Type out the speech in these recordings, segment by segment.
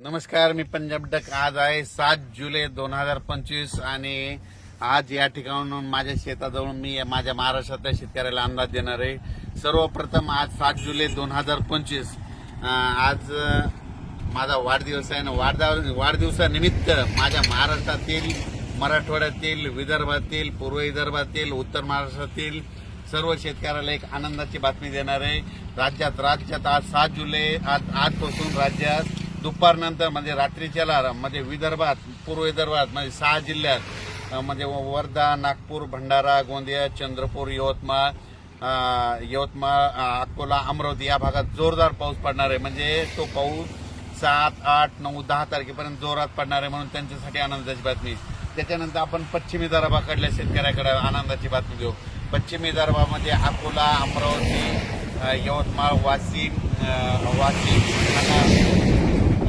नमस्कार मी पंजाब डक. आज आहे सात जुलै दोन हजार पंचवीस आणि आज या ठिकाणाहून माझ्या शेताजवळून मी माझ्या महाराष्ट्रातल्या शेतकऱ्याला अंदाज देणार आहे. सर्वप्रथम आज सात जुलै दोन हजार पंचवीस आज माझा वाढदिवस आहे. ना वाढदिव वाढदिवसानिमित्त माझ्या महाराष्ट्रातील मराठवाड्यातील विदर्भातील पूर्व विदर्भातील उत्तर महाराष्ट्रातील सर्व शेतकऱ्याला एक आनंदाची बातमी देणार आहे. राज्यात राज्यात आज सात जुलै आज आजपासून राज्यात दुपारनंतर म्हणजे रात्रीच्याला म्हणजे विदर्भात पूर्व विदर्भात म्हणजे सहा जिल्ह्यात म्हणजे वर्धा नागपूर भंडारा गोंदिया चंद्रपूर यवतमाळ यवतमाळ अकोला अमरावती या भागात जोरदार पाऊस पडणार आहे. म्हणजे तो पाऊस सात आठ नऊ दहा तारखेपर्यंत जोरात पडणार आहे म्हणून त्यांच्यासाठी आनंदाची बातमी. त्याच्यानंतर आपण पश्चिमी विदर्भाकडल्या शेतकऱ्याकडे आनंदाची बातमी देऊ पश्चिमी विदर्भामध्ये अकोला अमरावती यवतमाळ वाशिम वाशिम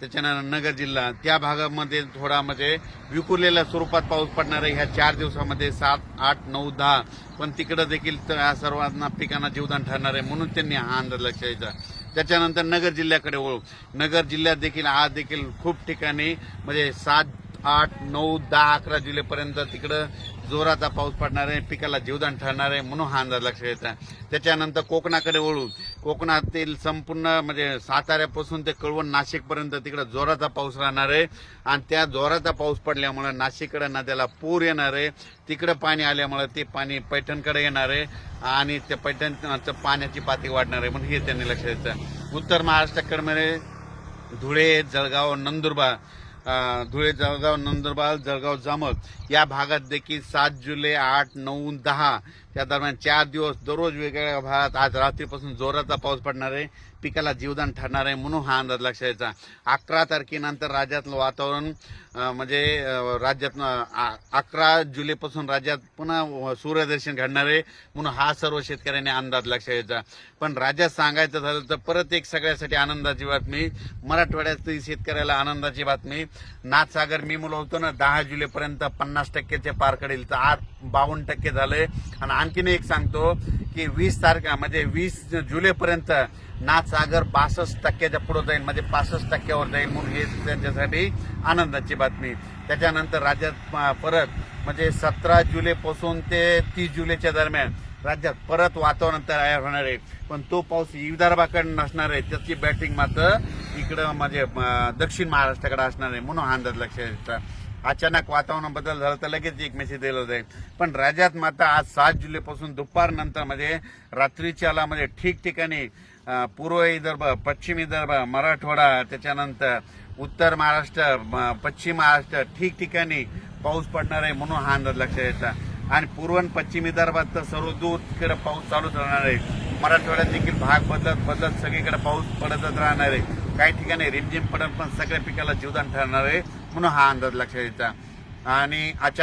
त्याच्यानंतर नगर जिल्हा. त्या भागामध्ये थोडा म्हणजे विखुरलेल्या स्वरूपात पाऊस पडणार आहे. ह्या चार दिवसामध्ये सात आठ नऊ दहा. पण तिकडं देखील या सर्वांना पिकांना जीवदान ठरणार आहे म्हणून त्यांनी हा अंदाज लक्ष द्यायचा. त्याच्यानंतर नगर जिल्ह्याकडे ओळख नगर जिल्ह्यात देखील आज देखील खूप ठिकाणी म्हणजे सात आठ नऊ दहा अकरा जुलैपर्यंत तिकडं जोराचा पाऊस पडणार आहे पिकाला जीवदान ठरणार आहे म्हणून हा अंदाज लक्षात येतात त्याच्यानंतर कोकणाकडे वळून कोकणातील संपूर्ण म्हणजे साताऱ्यापासून ते कळवण नाशिकपर्यंत तिकडे जोराचा पाऊस राहणार आहे. आणि त्या जोराचा पाऊस पडल्यामुळे नाशिककडे नद्याला पूर येणार आहे. तिकडे पाणी आल्यामुळे ते पाणी पैठणकडे येणार आहे आणि त्या पैठणचं पाण्याची पातळी वाढणार आहे म्हणून हे त्यांनी लक्षात द्यायचं उत्तर महाराष्ट्राकडे धुळे जळगाव नंदुरबार धुळे जळगाव नंदुरबार जळगाव जामत या भागात देखील सात जुलै आठ नऊ दहा त्या दरम्यान चार दिवस दररोज वेगवेगळ्या भागात आज रात्रीपासून जोराचा पाऊस पडणार आहे. पिकाला जीवदान ठरणार आहे म्हणून हा अंदाज लक्षात यायचा अकरा तारखेनंतर राज्यातलं वातावरण म्हणजे राज्यात अकरा जुलैपासून राज्यात पुन्हा सूर्यदर्शन घडणार आहे म्हणून हा सर्व शेतकऱ्यांनी अंदाज लक्षात यायचा पण राज्यात सांगायचं झालं तर परत एक सगळ्यासाठी आनंदाची बातमी मराठवाड्यातील शेतकऱ्याला आनंदाची बातमी. नाथसागर मी मुलं होतो ना दहा जुलैपर्यंत पन्नास टक्क्याच्या पार कडेल तर आज बावन्न टक्के झालंय. आणि आणखीन एक सांगतो की वीस तारखा म्हणजे वीस जुलैपर्यंत नाथसागर बासष्ट टक्क्याच्या पुढे जाईल म्हणजे पासष्ट टक्क्यावर जाईल म्हणून हे त्यांच्यासाठी आनंदाची बातमी. त्याच्यानंतर राज्यात परत म्हणजे सतरा जुलैपासून ते तीस जुलैच्या दरम्यान राज्यात परत वातावरण तयार होणार आहे. पण तो पाऊस विदर्भाकडे नसणार आहे. त्याची बॅटिंग मात्र इकडं म्हणजे दक्षिण महाराष्ट्राकडे असणार आहे म्हणून हा अंदाज लक्षात येतात अचानक वातावरण बदल झालं तर लगेच एक मेसेज दिला जाईल. पण राज्यात मात्र आज सात जुलैपासून दुपारनंतर म्हणजे रात्रीच्याला म्हणजे ठिकठिकाणी पूर्व विदर्भ पश्चिम विदर्भ मराठवाडा त्याच्यानंतर उत्तर महाराष्ट्र पश्चिम महाराष्ट्र ठिकठिकाणी पाऊस पडणार आहे म्हणून हा अंदाज लक्षात यायचा आणि पूर्व आणि पश्चिम विदर्भात तर सर्व दूर पाऊस चालूच राहणार आहे. मराठवाड्यात देखील भाग बदलत बदलत सगळीकडे पाऊस पडतच राहणार आहे. काही ठिकाणी रिमझिम पडत पण सगळ्या पिकाला जीवदान ठरणार आहे. म्हणून हा अंदाज लक्षात यायचा आणि अचानक